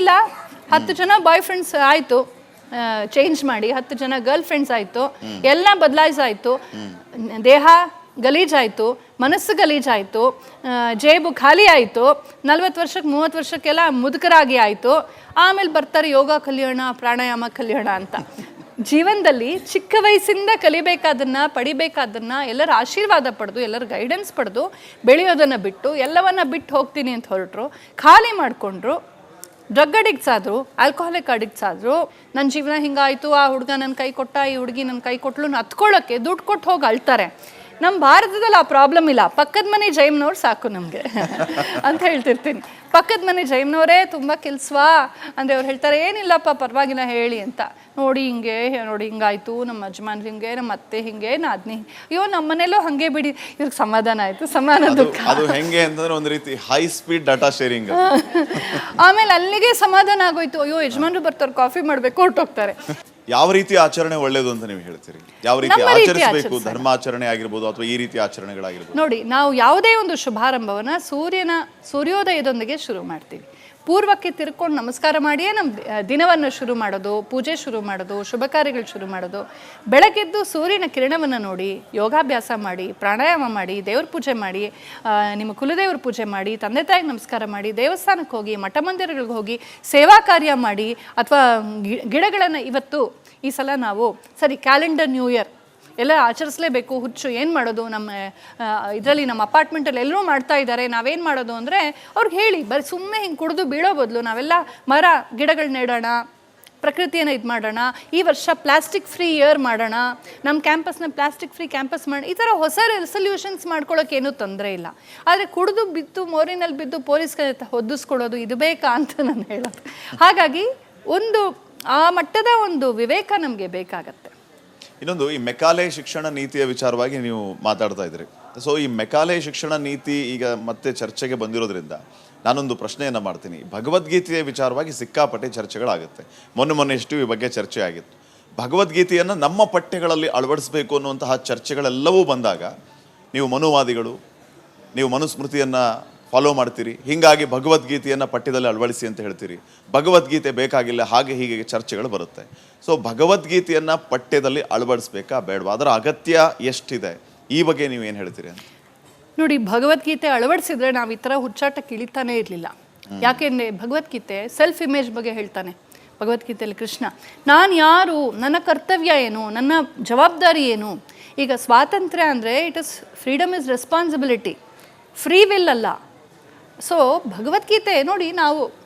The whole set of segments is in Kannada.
ಇಲ್ಲ. ಹತ್ತು ಜನ ಬಾಯ್ ಫ್ರೆಂಡ್ಸ್ ಆಯಿತು ಚೇಂಜ್ ಮಾಡಿ ಹತ್ತು ಜನ ಗರ್ಲ್ ಫ್ರೆಂಡ್ಸ್ ಆಯಿತು. ಎಲ್ಲ ಬದಲಾಯಿಸಾಯಿತು. ದೇಹ ಗಲೀಜಾಯ್ತು. ಮನಸ್ಸು ಗಲೀಜಾಯ್ತು. ಜೇಬು ಖಾಲಿ ಆಯಿತು. ನಲ್ವತ್ತು ವರ್ಷಕ್ಕೆ, ಮೂವತ್ತು ವರ್ಷಕ್ಕೆಲ್ಲ ಮುದುಕರಾಗಿ ಆಯಿತು. ಆಮೇಲೆ ಬರ್ತಾರೆ ಯೋಗ ಕಲಿಯೋಣ, ಪ್ರಾಣಾಯಾಮ ಕಲಿಯೋಣ ಅಂತ. ಜೀವನದಲ್ಲಿ ಚಿಕ್ಕ ವಯಸ್ಸಿಂದ ಕಲಿಬೇಕಾದನ್ನ, ಪಡಿಬೇಕಾದನ್ನ ಎಲ್ಲರ ಆಶೀರ್ವಾದ ಪಡೆದು, ಎಲ್ಲರ ಗೈಡೆನ್ಸ್ ಪಡೆದು ಬೆಳೆಯೋದನ್ನು ಬಿಟ್ಟು ಎಲ್ಲವನ್ನ ಬಿಟ್ಟು ಹೋಗ್ತೀನಿ ಅಂತ ಹೊರಟರು. ಖಾಲಿ ಮಾಡಿಕೊಂಡ್ರು. ಡ್ರಗ್ ಅಡಿಕ್ಟ್ಸ್ ಆದರು ಆಲ್ಕೋಹಾಲಿಕ್ ಅಡಿಕ್ಟ್ಸ್ ಆದರು ನನ್ನ ಜೀವನ ಹಿಂಗಾಯಿತು, ಆ ಹುಡುಗ ನನ್ನ ಕೈ ಕೊಟ್ಟ, ಈ ಹುಡುಗಿ ನನ್ನ ಕೈ ಕೊಟ್ಲು ಹತ್ಕೊಳ್ಳೋಕ್ಕೆ ದುಡ್ಡು ಕೊಟ್ಟು ಹೋಗಿ ಅಳ್ತಾರೆ. ನಮ್ಮ ಭಾರತದಲ್ಲಿ ಆ ಪ್ರಾಬ್ಲಮ್ ಇಲ್ಲ. ಪಕ್ಕದ ಮನೆ ಜೈಮ್ನವ್ರು ಸಾಕು ನಮಗೆ. ಅಂತ ಹೇಳ್ತಿರ್ತೀನಿ. ಪಕ್ಕದ ಮನೆ ಜೈಮ್ನವರೇ ತುಂಬ ಕೆಲ್ಸವಾ. ಅಂದರೆ ಅವ್ರು ಹೇಳ್ತಾರೆ ಏನಿಲ್ಲಪ್ಪ ಪರವಾಗಿಲ್ಲ ಹೇಳಿ ಅಂತ. ನೋಡಿ ಹಿಂಗೆ ನೋಡಿ ಹಿಂಗಾಯ್ತು. ನಮ್ಮ ಯಜಮಾನ್ರು ಹಿಂಗೆ ನಮ್ಮ ಅತ್ತೆ ಹಿಂಗೆ ನಾದ್ನಿ ಅಯ್ಯೋ ನಮ್ಮ ಮನೇಲೂ ಹಂಗೆ ಬಿಡಿ. ಇವ್ರಿಗೆ ಸಮಾಧಾನ ಆಯಿತು ಸಮಾನ ದುಃಖ. ಅದು ಹೆಂಗೆ ಅಂತಂದ್ರೆ ಒಂದು ರೀತಿ ಹೈ ಸ್ಪೀಡ್ ಡಾಟಾ ಶೇರಿಂಗ್ ಆಮೇಲೆ ಅಲ್ಲಿಗೆ ಸಮಾಧಾನ ಆಗೋಯ್ತು. ಅಯ್ಯೋ ಯಜಮಾನ್ರು ಬರ್ತಾರೆ ಕಾಫಿ ಮಾಡಬೇಕು ಹೊರಟೋಗ್ತಾರೆ. ಯಾವ ರೀತಿ ಆಚರಣೆ ಒಳ್ಳೇದು ಅಂತ ನೀವು ಹೇಳ್ತೀರಿ? ಯಾವ ರೀತಿ ನಮ್ಮ ರೀತಿ ಆಚರಿಸಬೇಕು? ಧರ್ಮ ಧರ್ಮಾಚರಣೆ ಆಗಿರ್ಬೋದು ಅಥವಾ ಈ ರೀತಿ ಆಚರಣೆಗಳಾಗಿರ್ಬೋದು? ನೋಡಿ ನಾವು ಯಾವುದೇ ಒಂದು ಶುಭಾರಂಭವನ್ನ ಸೂರ್ಯನ ಸೂರ್ಯೋದಯದೊಂದಿಗೆ ಶುರು ಮಾಡ್ತೀವಿ. ಪೂರ್ವಕ್ಕೆ ತಿರ್ಕೊಂಡು ನಮಸ್ಕಾರ ಮಾಡಿಯೇ ನಮ್ಮ ದಿ- ದಿನವನ್ನು ಶುರು ಮಾಡೋದು ಪೂಜೆ ಶುರು ಮಾಡೋದು ಶುಭ ಕಾರ್ಯಗಳು ಶುರು ಮಾಡೋದು. ಬೆಳಗ್ಗೆದ್ದು ಸೂರ್ಯನ ಕಿರಣವನ್ನು ನೋಡಿ ಯೋಗಾಭ್ಯಾಸ ಮಾಡಿ ಪ್ರಾಣಾಯಾಮ ಮಾಡಿ ದೇವ್ರ ಪೂಜೆ ಮಾಡಿ ಆ, ನಿಮ್ಮ ಕುಲದೇವ್ರ ಪೂಜೆ ಮಾಡಿ ತಂದೆ ತಾಯಿಗೆ ನಮಸ್ಕಾರ ಮಾಡಿ ದೇವಸ್ಥಾನಕ್ಕೆ ಹೋಗಿ ಮಠ ಮಂದಿರಗಳಿಗೆ ಹೋಗಿ ಸೇವಾ ಕಾರ್ಯ ಮಾಡಿ ಅಥವಾ ಗಿಡಗಳನ್ನು ಇವತ್ತು ಈ ಸಲ ನಾವು, ಸರಿ ಕ್ಯಾಲೆಂಡರ್ ನ್ಯೂ ಇಯರ್ ಎಲ್ಲ ಆಚರಿಸಲೇಬೇಕು, ಹುಚ್ಚು, ಏನು ಮಾಡೋದು? ನಮ್ಮ ಇದರಲ್ಲಿ ನಮ್ಮ ಅಪಾರ್ಟ್ಮೆಂಟಲ್ಲಿ ಎಲ್ಲರೂ ಮಾಡ್ತಾ ಇದ್ದಾರೆ. ನಾವೇನು ಮಾಡೋದು ಅಂದರೆ, ಅವ್ರಿಗೆ ಹೇಳಿ, ಬರೀ ಸುಮ್ಮನೆ ಹಿಂಗೆ ಕುಡಿದು ಬೀಳೋ ಬದಲು ನಾವೆಲ್ಲ ಮರ, ಗಿಡಗಳು ನೆಡೋಣ, ಪ್ರಕೃತಿಯನ್ನು ಇದು ಮಾಡೋಣ, ಈ ವರ್ಷ ಪ್ಲಾಸ್ಟಿಕ್ ಫ್ರೀ ಇಯರ್ ಮಾಡೋಣ ನಮ್ಮ ಕ್ಯಾಂಪಸ್ನ ಪ್ಲಾಸ್ಟಿಕ್ ಫ್ರೀ ಕ್ಯಾಂಪಸ್ ಮಾಡಿ, ಈ ಥರ ಹೊಸ ರೆಸೊಲ್ಯೂಷನ್ಸ್ ಮಾಡ್ಕೊಳ್ಳೋಕೆ ಏನೂ ತೊಂದರೆ ಇಲ್ಲ. ಆದರೆ ಕುಡಿದು ಬಿದ್ದು, ಮೋರಿನಲ್ಲಿ ಬಿದ್ದು ಪೊಲೀಸ್ಗೆ ಹೊದಿಸ್ಕೊಳ್ಳೋದು ಇದು ಬೇಕಾ ಅಂತ ನಾನು ಹೇಳೋದು. ಹಾಗಾಗಿ, ಒಂದು ಆ ಮಟ್ಟದ ಒಂದು ವಿವೇಕ ನಮಗೆ ಬೇಕಾಗತ್ತೆ. ಇನ್ನೊಂದು, ಈ ಮೆಕಾಲೆ ಶಿಕ್ಷಣ ನೀತಿಯ ವಿಚಾರವಾಗಿ ನೀವು ಮಾತಾಡ್ತಾ ಇದ್ರಿ. ಸೊ ಈ ಮೆಕಾಲೆ ಶಿಕ್ಷಣ ನೀತಿ ಈಗ ಮತ್ತೆ ಚರ್ಚೆಗೆ ಬಂದಿರೋದ್ರಿಂದ ನಾನೊಂದು ಪ್ರಶ್ನೆಯನ್ನು ಮಾಡ್ತೀನಿ. ಭಗವದ್ಗೀತೆಯ ವಿಚಾರವಾಗಿ ಸಿಕ್ಕಾಪಟ್ಟೆ ಚರ್ಚೆಗಳಾಗುತ್ತೆ. ಮೊನ್ನೆ ಮೊನ್ನೆ ಎಷ್ಟು ಈ ಬಗ್ಗೆ ಚರ್ಚೆ ಆಗಿತ್ತು. ಭಗವದ್ಗೀತೆಯನ್ನು ನಮ್ಮ ಪಠ್ಯಗಳಲ್ಲಿ ಅಳವಡಿಸಬೇಕು ಅನ್ನುವಂತಹ ಚರ್ಚೆಗಳೆಲ್ಲವೂ ಬಂದಾಗ, ನೀವು ಮನುವಾದಿಗಳು, ನೀವು ಮನುಸ್ಮೃತಿಯನ್ನ ಫಾಲೋ ಮಾಡ್ತೀರಿ. ಹೀಗಾಗಿ ಭಗವದ್ಗೀತೆಯನ್ನು ಪಠ್ಯದಲ್ಲಿ ಅಳವಡಿಸಿ ಅಂತ ಹೇಳ್ತೀರಿ. ಭಗವದ್ಗೀತೆ ಬೇಕಾಗಿಲ್ಲ ಹಾಗೆ ಹೀಗೆ ಚರ್ಚೆಗಳು ಬರುತ್ತೆ. ಸೊ ಭಗವದ್ಗೀತೆಯನ್ನ ಪಠ್ಯದಲ್ಲಿ ಅಳವಡಿಸ್ಬೇಕಾ ಬೇಡವಾ? ಅದರ ಅಗತ್ಯ ಎಷ್ಟಿದೆ? ಈ ಬಗ್ಗೆ ನೀವು ಏನು ಹೇಳ್ತೀರಿ ಅಂತ? ನೋಡಿ ಭಗವದ್ಗೀತೆ ಅಳವಡಿಸಿದ್ರೆ ನಾವು ಈ ಥರ ಹುಚ್ಚಾಟಕ್ಕೆ ಇಳಿತಾನೇ ಇರಲಿಲ್ಲ. ಯಾಕೆಂದರೆ ಭಗವದ್ಗೀತೆ ಸೆಲ್ಫ್ ಇಮೇಜ್ ಬಗ್ಗೆ ಹೇಳ್ತಾನೆ ಭಗವದ್ಗೀತೆಯಲ್ಲಿ ಕೃಷ್ಣ. ನಾನು ಯಾರು? ನನ್ನ ಕರ್ತವ್ಯ ಏನು? ನನ್ನ ಜವಾಬ್ದಾರಿ ಏನು? ಈಗ ಸ್ವಾತಂತ್ರ್ಯ ಅಂದರೆ it is freedom is responsibility free will ಅಲ್ಲ. ಸೊ ಭಗವದ್ಗೀತೆ ನೋಡಿ ನಾವು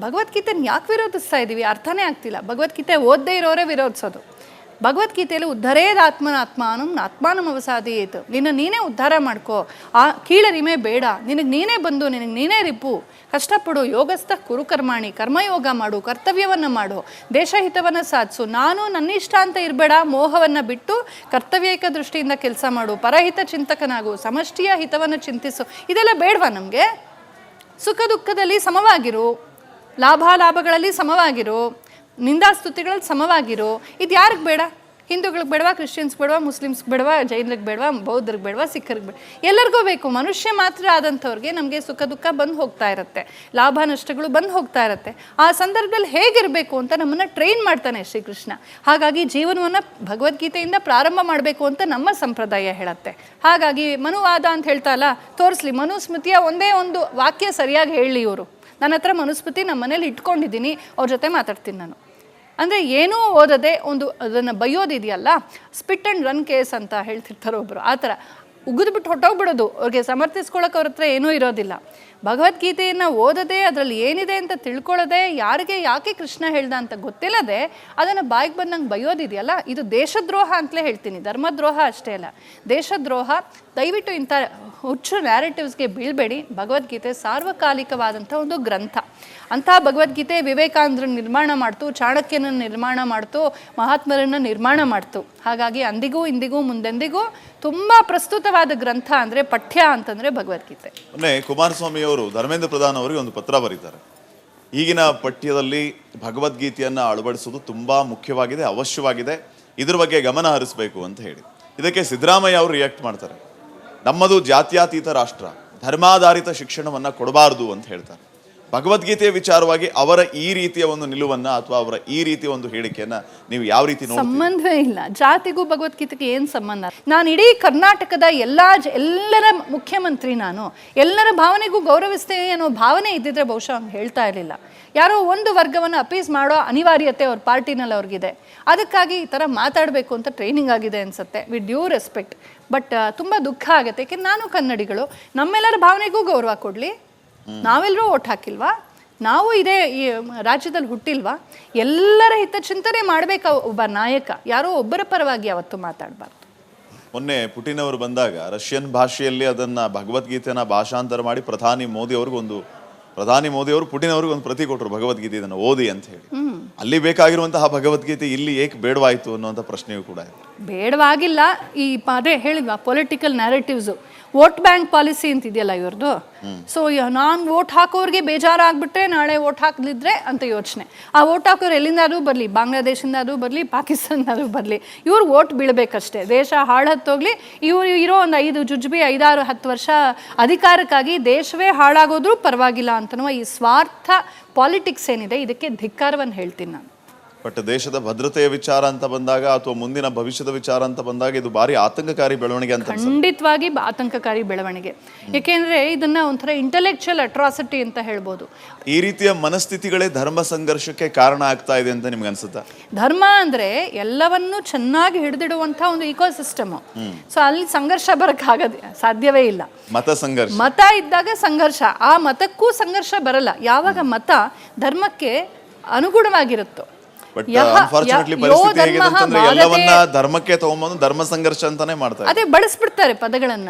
ಭಗವದ್ಗೀತೆನ ಯಾಕೆ ವಿರೋಧಿಸ್ತಾ ಇದ್ದೀವಿ ಅರ್ಥನೇ ಆಗ್ತಿಲ್ಲ. ಭಗವದ್ಗೀತೆ ಓದದೇ ಇರೋರೇ ವಿರೋಧಿಸೋದು. ಭಗವದ್ಗೀತೆಯಲ್ಲಿ ಉದ್ಧರೇದ ಆತ್ಮನ ಆತ್ಮಾನಂ ಅವಸಾದಿ ಆಯಿತು ನಿನ್ನ ನೀನೇ ಉದ್ಧಾರ ಮಾಡ್ಕೋ. ಆ ಕೀಳರಿಮೆ ಬೇಡ. ನಿನಗೆ ನೀನೇ ಬಂದು, ನಿನಗೆ ನೀನೇ ರಿಪು ಕಷ್ಟಪಡು, ಯೋಗಸ್ಥ ಕುರುಕರ್ಮಾಣಿ, ಕರ್ಮಯೋಗ ಮಾಡು, ಕರ್ತವ್ಯವನ್ನು ಮಾಡು. ದೇಶಹಿತವನ್ನು ಸಾಧಿಸು. ನಾನು ನನ್ನಿಷ್ಟ ಅಂತ ಇರಬೇಡ. ಮೋಹವನ್ನು ಬಿಟ್ಟು ಕರ್ತವ್ಯಕ ದೃಷ್ಟಿಯಿಂದ ಕೆಲಸ ಮಾಡು. ಪರಹಿತ ಚಿಂತಕನಾಗು. ಸಮಷ್ಟಿಯ ಹಿತವನ್ನು ಚಿಂತಿಸು. ಇದೆಲ್ಲ ಬೇಡವಾ ನಮಗೆ? ಸುಖ ದುಃಖದಲ್ಲಿ ಸಮವಾಗಿರು ಲಾಭಾಲಾಭಗಳಲ್ಲಿ ಸಮವಾಗಿರು ನಿಂದಾಸ್ತುತಿಗಳಲ್ಲಿ ಸಮವಾಗಿರು. ಇದು ಯಾರಿಗೆ ಬೇಡ? ಹಿಂದೂಗಳಿಗೆ ಬೇಡವಾ ಕ್ರಿಶ್ಚಿಯನ್ಸ್ ಬೇಡವಾ, ಮುಸ್ಲಿಮ್ಸ್ಗೆ ಬೇಡವಾ, ಜೈನ್ರಿಗೆ ಬೇಡವಾ, ಬೌದ್ಧರಿಗೆ ಬೇಡವಾ, ಸಿಖ್ಖರಿಗೆ ಬೇಡ ಎಲ್ಲರಿಗೂ ಬೇಕು. ಮನುಷ್ಯ ಮಾತ್ರ ಆದಂಥವ್ರಿಗೆ ನಮಗೆ ಸುಖ ದುಃಖ ಬಂದು ಹೋಗ್ತಾ ಇರುತ್ತೆ. ಲಾಭ ನಷ್ಟಗಳು ಬಂದು ಹೋಗ್ತಾ ಇರುತ್ತೆ. ಆ ಸಂದರ್ಭದಲ್ಲಿ ಹೇಗಿರಬೇಕು ಅಂತ ನಮ್ಮನ್ನು ಟ್ರೈನ್ ಮಾಡ್ತಾನೆ ಶ್ರೀಕೃಷ್ಣ. ಹಾಗಾಗಿ ಜೀವನವನ್ನು ಭಗವದ್ಗೀತೆಯಿಂದ ಪ್ರಾರಂಭ ಮಾಡಬೇಕು ಅಂತ ನಮ್ಮ ಸಂಪ್ರದಾಯ ಹೇಳುತ್ತೆ. ಹಾಗಾಗಿ ಮನುವಾದ ಅಂತ ಹೇಳ್ತಾ ಅಲ್ಲ ತೋರಿಸ್ಲಿ, ಮನುಸ್ಮೃತಿಯ ಒಂದೇ ಒಂದು ವಾಕ್ಯ ಸರಿಯಾಗಿ ಹೇಳಲಿ ಇವರು. ನನ್ನ ಹತ್ರ ಮನುಸ್ಮೃತಿ ನಮ್ಮ ಮನೇಲಿ ಇಟ್ಕೊಂಡಿದ್ದೀನಿ, ಅವ್ರ ಜೊತೆ ಮಾತಾಡ್ತೀನಿ ನಾನು. ಅಂದರೆ ಏನೂ ಓದದೆ ಒಂದು ಅದನ್ನು ಬೈಯೋದಿದೆಯಲ್ಲ ಸ್ಪಿಟ್ ಆ್ಯಂಡ್ ರನ್ ಕೇಸ್ ಅಂತ ಹೇಳ್ತಿರ್ತಾರೆ ಒಬ್ಬರು ಆ ಥರ. ಉಗಿದ್ಬಿಟ್ಟು ಹೊಟ್ಟೋಗ್ಬಿಡೋದು ಅವ್ರಿಗೆ ಸಮರ್ಥಿಸ್ಕೊಳ್ಳೋಕೆ ಅವ್ರ ಹತ್ರ ಏನೂ ಇರೋದಿಲ್ಲ. ಭಗವದ್ಗೀತೆಯನ್ನು ಓದದೆ ಅದರಲ್ಲಿ ಏನಿದೆ ಅಂತ ತಿಳ್ಕೊಳ್ಳೋದೆ ಯಾರಿಗೆ ಯಾಕೆ ಕೃಷ್ಣ ಹೇಳ್ದ ಅಂತ ಗೊತ್ತಿಲ್ಲದೆ ಅದನ್ನು ಬಾಯಿಗೆ ಬಂದಂಗೆ ಬೈಯೋದಿದೆಯಲ್ಲ ಇದು ದೇಶದ್ರೋಹ ಅಂತಲೇ ಹೇಳ್ತೀನಿ. ಧರ್ಮದ್ರೋಹ ಅಷ್ಟೇ ಅಲ್ಲ. ದೇಶದ್ರೋಹ ದಯವಿಟ್ಟು ಇಂಥ ಹುಚ್ಚು ನ್ಯಾರೇಟಿವ್ಸ್ಗೆ ಬೀಳಬೇಡಿ. ಭಗವದ್ಗೀತೆ ಸಾರ್ವಕಾಲಿಕವಾದಂಥ ಒಂದು ಗ್ರಂಥ. ಅಂಥ ಭಗವದ್ಗೀತೆ ವಿವೇಕಾನಂದರನ್ನ ನಿರ್ಮಾಣ ಮಾಡ್ತು, ಚಾಣಕ್ಯನನ್ನು ನಿರ್ಮಾಣ ಮಾಡ್ತು, ಮಹಾತ್ಮರನ್ನು ನಿರ್ಮಾಣ ಮಾಡ್ತು. ಹಾಗಾಗಿ ಅಂದಿಗೂ ಇಂದಿಗೂ ಮುಂದೆಂದಿಗೂ ತುಂಬ ಪ್ರಸ್ತುತವಾದ ಗ್ರಂಥ ಅಂದರೆ ಪಠ್ಯ ಅಂತಂದರೆ ಭಗವದ್ಗೀತೆ. ಮೊನ್ನೆ ಕುಮಾರಸ್ವಾಮಿಯವರು, ಧರ್ಮೇಂದ್ರ ಪ್ರಧಾನ್ ಅವರಿಗೆ ಒಂದು ಪತ್ರ ಬರೀತಾರೆ. ಈಗಿನ ಪಠ್ಯದಲ್ಲಿ ಭಗವದ್ಗೀತೆಯನ್ನು ಅಳವಡಿಸೋದು ತುಂಬ ಮುಖ್ಯವಾಗಿದೆ, ಅವಶ್ಯವಾಗಿದೆ. ಇದ್ರ ಬಗ್ಗೆ ಗಮನ ಹರಿಸಬೇಕು ಅಂತ ಹೇಳಿ. ಇದಕ್ಕೆ ಸಿದ್ದರಾಮಯ್ಯ ಅವರು ರಿಯಾಕ್ಟ್ ಮಾಡ್ತಾರೆ. ನಮ್ಮದು ಜಾತ್ಯಾತೀತ ರಾಷ್ಟ್ರ ಧರ್ಮಾಧಾರಿತ ಶಿಕ್ಷಣವನ್ನ ಕೊಡಬಾರ್ದು ಅಂತ ಹೇಳ್ತಾರೆ. ಭಗವದ್ಗೀತೆಯ ವಿಚಾರವಾಗಿ ಅವರ ಈ ರೀತಿಯ ಒಂದು ನಿಲುವನ್ನ ಅಥವಾ ಅವರ ಈ ರೀತಿಯ ಒಂದು ಹೇಳಿಕೆಯನ್ನ ನೀವು ಯಾವ ರೀತಿ ಸಂಬಂಧವೇ ಇಲ್ಲ. ಜಾತಿಗೂ ಭಗವದ್ಗೀತೆಗೆ ಏನು ಸಂಬಂಧ? ನಾನು ಇಡೀ ಕರ್ನಾಟಕದ ಎಲ್ಲ ಎಲ್ಲರ ಮುಖ್ಯಮಂತ್ರಿ ನಾನು. ಎಲ್ಲರ ಭಾವನೆಗೂ ಗೌರವಿಸ್ತೇನೆ ಅನ್ನೋ ಭಾವನೆ ಇದ್ದಿದ್ರೆ ಬಹುಶಃ ಹಂಗೆ ಹೇಳ್ತಾ ಇರಲಿಲ್ಲ. ಯಾರೋ ಒಂದು ವರ್ಗವನ್ನು ಅಪೀಸ್ ಮಾಡೋ ಅನಿವಾರ್ಯತೆ ಅವ್ರ ಪಾರ್ಟಿನಲ್ಲಿ ಅವ್ರಿಗಿದೆ. ಅದಕ್ಕಾಗಿ ಈ ಥರ ಮಾತಾಡಬೇಕು ಅಂತ ಟ್ರೈನಿಂಗ್ ಆಗಿದೆ ಅನಿಸುತ್ತೆ. ವಿತ್ ಡ್ಯೂ ರೆಸ್ಪೆಕ್ಟ್ ಬಟ್ ತುಂಬ ದುಃಖ ಆಗುತ್ತೆ. ಯಾಕೆ ನಾನು ಕನ್ನಡಿಗಳು. ನಮ್ಮೆಲ್ಲರ ಭಾವನೆಗೂ ಗೌರವ ಕೊಡಲಿ. ನಾವೆಲ್ಲರೂ ಓಟ್ ಹಾಕಿಲ್ವಾ? ನಾವು ಇದೇ ಈ ರಾಜ್ಯದಲ್ಲಿ ಹುಟ್ಟಿಲ್ವಾ? ಎಲ್ಲರ ಹಿತಚಿಂತನೆ ಮಾಡಬೇಕು ಒಬ್ಬ ನಾಯಕ. ಯಾರೋ ಒಬ್ಬರ ಪರವಾಗಿ ಯಾವತ್ತು ಮಾತಾಡಬಾರ್ದು. ಮೊನ್ನೆ ಪುಟಿನ್ ಅವರು ಬಂದಾಗ ರಷ್ಯನ್ ಭಾಷೆಯಲ್ಲಿ ಅದನ್ನ ಭಗವದ್ಗೀತೆನ ಭಾಷಾಂತರ ಮಾಡಿ ಪ್ರಧಾನಿ ಮೋದಿ ಅವ್ರಿಗೊಂದು ಒಂದು ಪ್ರಧಾನಿ ಮೋದಿ ಅವರು ಪುಟಿನ್ ಅವ್ರಿಗೆ ಒಂದು ಪ್ರತಿ ಕೊಟ್ಟರು ಭಗವದ್ಗೀತೆ ಇದನ್ನು ಓದಿ ಅಂತ ಹೇಳಿ. ಅಲ್ಲಿ ಬೇಕಾಗಿರುವಂತಹ ಭಗವದ್ಗೀತೆ ಇಲ್ಲಿ ಏಕೆ ಬೇಡವಾಯಿತು ಅನ್ನುವಂಥ ಪ್ರಶ್ನೆಯೂ ಕೂಡ ಇದೆ. ಬೇಡವಾಗಿಲ್ಲ. ಈ ಅದೇ ಹೇಳಿದ್ವಾ political narratives vote bank policy ಅಂತ ಇದೆಯಲ್ಲ ಇವ್ರದ್ದು ಸೊ ನಾನು ವೋಟ್ ಹಾಕೋರಿಗೆ ಬೇಜಾರಾಗ್ಬಿಟ್ರೆ ನಾಳೆ ವೋಟ್ ಹಾಕದಿದ್ರೆ ಅಂತ ಯೋಚನೆ. ಆ ವೋಟ್ ಹಾಕೋರು ಎಲ್ಲಿಂದಾದ್ರೂ ಬರಲಿ ಬಾಂಗ್ಲಾದೇಶದಿಂದಾದ್ರೂ ಬರಲಿ, ಪಾಕಿಸ್ತಾನದಾದ್ರೂ ಬರಲಿ, ಇವ್ರು ವೋಟ್ ಬೀಳಬೇಕಷ್ಟೇ. ದೇಶ ಹಾಳತ್ತೋಗ್ಲಿ ಇವರು ಇರೋ ಒಂದು ಐದು ಜುಜ್ಬಿ, ಐದಾರು ಹತ್ತು ವರ್ಷ ಅಧಿಕಾರಕ್ಕಾಗಿ ದೇಶವೇ ಹಾಳಾಗೋದ್ರೂ ಪರವಾಗಿಲ್ಲ ಅಂತನೋ ಈ ಸ್ವಾರ್ಥ ಪಾಲಿಟಿಕ್ಸ್ ಏನಿದೆ, ಇದಕ್ಕೆ ಧಿಕ್ಕಾರವನ್ನು ಹೇಳ್ತೀನಿ ನಾನು. ಬಟ್ ದೇಶದ ಭದ್ರತೆಯ ವಿಚಾರ ಅಂತ ಬಂದಾಗ ಅಥವಾ ಮುಂದಿನ ಭವಿಷ್ಯದ ವಿಚಾರ ಅಂತ ಬಂದಾಗ ಇದು ಭಾರಿ ಆತಂಕಕಾರಿ ಬೆಳವಣಿಗೆ ಅಂತ ಖಂಡಿತವಾಗಿ ಆತಂಕಕಾರಿ ಬೆಳವಣಿಗೆ. ಏಕೆಂದ್ರೆ ಇದನ್ನ ಒಂಥರ ಇಂಟೆಲೆಕ್ಚುಯಲ್ ಅಟ್ರಾಸಿಟಿ ಅಂತ ಹೇಳ್ಬೋದು. ಈ ರೀತಿಯ ಮನಸ್ಥಿತಿಗಳೇ ಧರ್ಮ ಸಂಘರ್ಷಕ್ಕೆ ಕಾರಣ ಆಗ್ತಾ ಇದೆ ಅಂತ ನಿಮ್ಗೆ ಅನ್ಸುತ್ತಾ? ಧರ್ಮ ಅಂದ್ರೆ ಎಲ್ಲವನ್ನೂ ಚೆನ್ನಾಗಿ ಹಿಡಿದಿಡುವಂತ ಒಂದು ಇಕೋಸಿಸ್ಟಮ್ ಸೊ ಅಲ್ಲಿ ಸಂಘರ್ಷ ಬರಕ್ ಸಾಧ್ಯವೇ ಇಲ್ಲ. ಮತ ಸಂಘರ್ಷ. ಮತ ಇದ್ದಾಗ ಸಂಘರ್ಷ. ಆ ಮತಕ್ಕೂ ಸಂಘರ್ಷ ಬರಲ್ಲ. ಯಾವಾಗ ಮತ ಧರ್ಮಕ್ಕೆ ಅನುಗುಣವಾಗಿರುತ್ತೋ. ಬಟ್ ಅನ್ಫಾರ್ಚುನೇಟ್ಲಿ ಯ- ಪರಿಸ್ಥಿತಿ ಹೇಗಿದೆ ಅಂತಂದ್ರೆ ಎಲ್ಲವನ್ನ ಧರ್ಮಕ್ಕೆ ತಗೊಂಬಂದು ಧರ್ಮ ಸಂಘರ್ಷ ಅಂತಾನೆ ಮಾಡ್ತಾರೆ. ಅದೇ ಬಳಸ್ಬಿಡ್ತಾರೆ ಪದಗಳನ್ನ.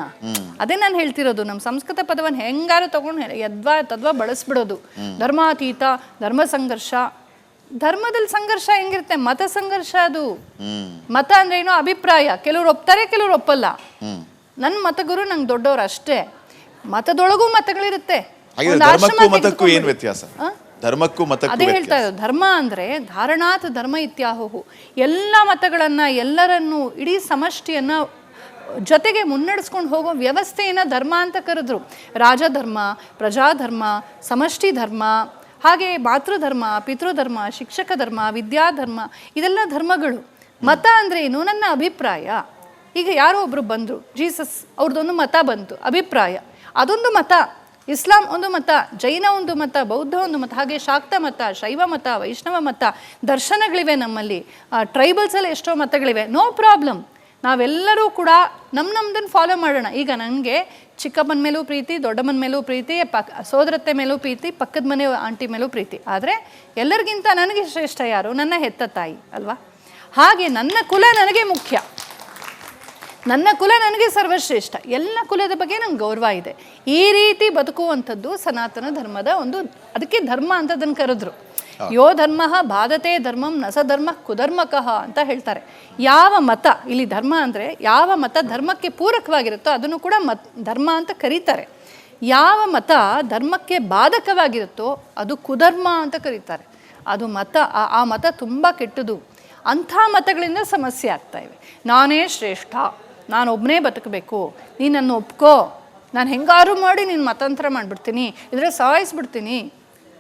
ಅದೇ ನಾನು ಹೇಳ್ತಿರೋದು ನಮ್ಮ ಸಂಸ್ಕೃತ ಪದವನ್ನ ಹೆಂಗಾರು ತಗೊಂಡು ಯದ್ವಾ ತದ್ವಾ ಬಳಸ್ಬಿಡೋದು. ಧರ್ಮಾತೀತ ಧರ್ಮ ಸಂಘರ್ಷ. ಧರ್ಮದಲ್ಲಿ ಸಂಘರ್ಷ ಹೆಂಗಿರುತ್ತೆ? ಮತ ಸಂಘರ್ಷ ಅದು. ಮತ ಅಂದ್ರೆ ಏನೋ? ಅಭಿಪ್ರಾಯ. ಕೆಲವ್ರು ಒಪ್ತಾರೆ ಕೆಲವ್ರು ಒಪ್ಪಲ್ಲ. ನನ್ನ ಮತಗುರು ನಂಗ್ ದೊಡ್ಡವ್ರು ಅಷ್ಟೇ. ಮತದೊಳಗೂ ಮತಗಳಿರುತ್ತೆ. ಮತಕ್ಕೂ ಏನ್ ವ್ಯತ್ಯಾಸ? ಧರ್ಮಕ್ಕೂ ಮತ ಅದೇ ಹೇಳ್ತಾ ಇದ್ದಾರೆ ಧರ್ಮ ಅಂದ್ರೆ ಧಾರಣಾತ್ ಧರ್ಮ ಇತ್ಯಾಹೋಹು. ಎಲ್ಲ ಮತಗಳನ್ನ ಎಲ್ಲರನ್ನು ಇಡೀ ಸಮಷ್ಟಿಯನ್ನ ಜೊತೆಗೆ ಮುನ್ನಡೆಸ್ಕೊಂಡು ಹೋಗೋ ವ್ಯವಸ್ಥೆಯನ್ನ ಧರ್ಮ ಅಂತ ಕರೆದ್ರು. ರಾಜಧರ್ಮ ಪ್ರಜಾಧರ್ಮ ಸಮಷ್ಟಿ ಧರ್ಮ ಹಾಗೆ ಮಾತೃಧರ್ಮ ಪಿತೃಧರ್ಮ ಶಿಕ್ಷಕ ಧರ್ಮ ವಿದ್ಯಾಧರ್ಮ ಇದೆಲ್ಲ ಧರ್ಮಗಳು. ಮತ ಅಂದರೆ ಏನು? ನನ್ನ ಅಭಿಪ್ರಾಯ. ಈಗ ಯಾರೋ ಒಬ್ರು ಬಂದರು ಜೀಸಸ್ ಅವ್ರದ್ದೊಂದು ಮತ ಬಂತು ಅಭಿಪ್ರಾಯ. ಅದೊಂದು ಮತ. ಇಸ್ಲಾಂ ಒಂದು ಮತ, ಜೈನ ಒಂದು ಮತ, ಬೌದ್ಧ ಒಂದು ಮತ, ಹಾಗೆ ಶಾಕ್ತ ಮತ, ಶೈವ ಮತ, ವೈಷ್ಣವ ಮತ, ದರ್ಶನಗಳಿವೆ ನಮ್ಮಲ್ಲಿ. ಟ್ರೈಬಲ್ಸಲ್ಲಿ ಎಷ್ಟೋ ಮತಗಳಿವೆ. ನೋ ಪ್ರಾಬ್ಲಮ್ ನಾವೆಲ್ಲರೂ ಕೂಡ ನಮ್ಮ ನಮ್ದನ್ನು ಫಾಲೋ ಮಾಡೋಣ. ಈಗ ನನಗೆ ಚಿಕ್ಕಮ್ಮನ ಮೇಲೂ ಪ್ರೀತಿ, ದೊಡ್ಡಮ್ಮನ ಮೇಲೂ ಪ್ರೀತಿ, ಪಕ್, ಸೋದರತ್ತೆ ಮೇಲೂ ಪ್ರೀತಿ, ಪಕ್ಕದ ಮನೆ ಆಂಟಿ ಮೇಲೂ ಪ್ರೀತಿ. ಆದರೆ ಎಲ್ಲರಿಗಿಂತ ನನಗೆ ಶ್ರೇಷ್ಠ ಯಾರು? ನನ್ನ ಹೆತ್ತ ತಾಯಿ, ಅಲ್ವಾ? ಹಾಗೆ ನನ್ನ ಕುಲ ನನಗೆ ಮುಖ್ಯ. ನನ್ನ ಕುಲ ನನಗೆ ಸರ್ವಶ್ರೇಷ್ಠ. ಎಲ್ಲ ಕುಲದ ಬಗ್ಗೆ ನಂಗೆ ಗೌರವ ಇದೆ. ಈ ರೀತಿ ಬದುಕುವಂಥದ್ದು ಸನಾತನ ಧರ್ಮದ ಒಂದು ಅದಕ್ಕೆ ಧರ್ಮ ಅಂತ ಅದನ್ನು ಕರೆದ್ರು ಯೋ ಧರ್ಮ ಬಾಧತೆ ಧರ್ಮಂ ನಸ ಧರ್ಮ ಕುಧರ್ಮಕಃ ಅಂತ ಹೇಳ್ತಾರೆ. ಯಾವ ಮತ ಇಲ್ಲಿ ಧರ್ಮ ಅಂದರೆ ಯಾವ ಮತ ಧರ್ಮಕ್ಕೆ ಪೂರಕವಾಗಿರುತ್ತೋ ಅದನ್ನು ಕೂಡ ಮತ್ ಧರ್ಮ ಅಂತ ಕರೀತಾರೆ. ಯಾವ ಮತ ಧರ್ಮಕ್ಕೆ ಬಾಧಕವಾಗಿರುತ್ತೋ ಅದು ಕುಧರ್ಮ ಅಂತ ಕರೀತಾರೆ. ಅದು ಮತ ಆ- ಮತ ತುಂಬ ಕೆಟ್ಟದು. ಅಂಥ ಮತಗಳಿಂದ ಸಮಸ್ಯೆ ಆಗ್ತಾ ಇವೆ. ನಾನೇ ಶ್ರೇಷ್ಠ. ನಾನು ಒಬ್ಬನೇ ಬದುಕಬೇಕು ನೀನು ನನ್ನ ಒಪ್ಕೋ. ನಾನು ಹೆಂಗಾರು ಮಾಡಿ ನೀನು ಮತಾಂತರ ಮಾಡಿಬಿಡ್ತೀನಿ ಇದ್ರೆ ಸಾಯಿಸ್ಬಿಡ್ತೀನಿ.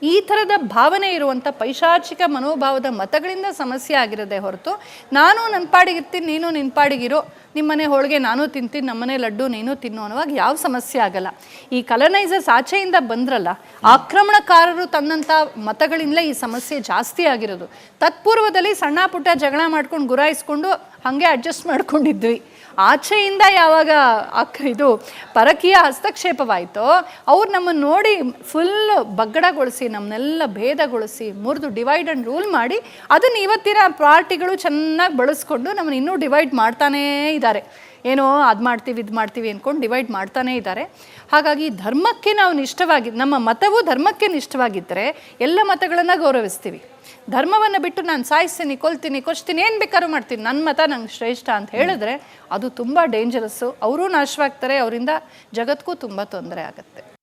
ಈ ಥರದ ಭಾವನೆ ಇರುವಂಥ ಪೈಶಾಚಿಕ ಮನೋಭಾವದ ಮತಗಳಿಂದ ಸಮಸ್ಯೆ ಆಗಿರೋದೇ ಹೊರತು, ನಾನು ನನ್ನ ಪಾಡಿಗಿರ್ತೀನಿ ನೀನು ನಿನ್ನ ಪಾಡಿಗಿರೋ. ನಿಮ್ಮನೆ ಹೋಳಿಗೆ ನಾನು ತಿಂತೀನಿ, ನಮ್ಮನೆ ಲಡ್ಡು ನೀನು ತಿನ್ನು ಅನ್ನುವಾಗ ಯಾವ ಸಮಸ್ಯೆ ಆಗಲ್ಲ. ಈ ಕಲನೈಸರ್ಸ್ ಆಚೆಯಿಂದ ಬಂದ್ರಲ್ಲ, ಆಕ್ರಮಣಕಾರರು ತಂದಂಥ ಮತಗಳಿಂದಲೇ ಈ ಸಮಸ್ಯೆ ಜಾಸ್ತಿ ಆಗಿರೋದು. ತತ್ಪೂರ್ವದಲ್ಲಿ ಸಣ್ಣ ಪುಟ್ಟ ಜಗಳ ಮಾಡ್ಕೊಂಡು ಗುರಾಯಿಸ್ಕೊಂಡು ಹಾಗೆ ಅಡ್ಜಸ್ಟ್ ಮಾಡ್ಕೊಂಡಿದ್ವಿ. ಆಚೆಯಿಂದ ಯಾವಾಗ ಅಕ್ ಇದು ಪರಕೀಯ ಹಸ್ತಕ್ಷೇಪವಾಯಿತೋ, ಅವ್ರು ನಮ್ಮನ್ನು ನೋಡಿ ಫುಲ್ ಬಗ್ಗಡಗೊಳಿಸಿ ನಮ್ಮನ್ನೆಲ್ಲ ಭೇದಗೊಳಿಸಿ, ಮುರಿದು ಡಿವೈಡ್ ಆ್ಯಂಡ್ ರೂಲ್ ಮಾಡಿ, ಅದನ್ನು ಇವತ್ತಿನ ಪಾರ್ಟಿಗಳು ಚೆನ್ನಾಗಿ ಬಳಸ್ಕೊಂಡು ನಮ್ಮನ್ನು ಇನ್ನೂ ಡಿವೈಡ್ ಮಾಡ್ತಾನೇ ಇದ್ದಾರೆ ಏನೋ ಅದು ಮಾಡ್ತೀವಿ, ಇದು ಮಾಡ್ತೀವಿ ಅಂದ್ಕೊಂಡು ಡಿವೈಡ್ ಮಾಡ್ತಾನೇ ಇದ್ದಾರೆ ಹಾಗಾಗಿ ಧರ್ಮಕ್ಕೆ ನಾವು ನಿಷ್ಠವಾಗಿ, ನಮ್ಮ ಮತವು ಧರ್ಮಕ್ಕೆ ನಿಷ್ಠವಾಗಿದ್ದರೆ ಎಲ್ಲ ಮತಗಳನ್ನು ಗೌರವಿಸ್ತೀವಿ. ಧರ್ಮವನ್ನು ಬಿಟ್ಟು ನಾನು ಸಾಯಿಸ್ತೀನಿ, ಕೊಲ್ತೀನಿ, ಕೊಚ್ತೀನಿ, ಏನು ಬೇಕಾದ್ರೂ ಮಾಡ್ತೀನಿ ನನ್ನ ಮತ ನಂಗೆ ಶ್ರೇಷ್ಠ ಅಂತ ಹೇಳಿದ್ರೆ ಅದು ತುಂಬ ಡೇಂಜರಸ್ಸು ಅವರೂ ನಾಶವಾಗ್ತಾರೆ, ಅವರಿಂದ ಜಗತ್ತಿಗೂ ತುಂಬ ತೊಂದರೆ ಆಗುತ್ತೆ.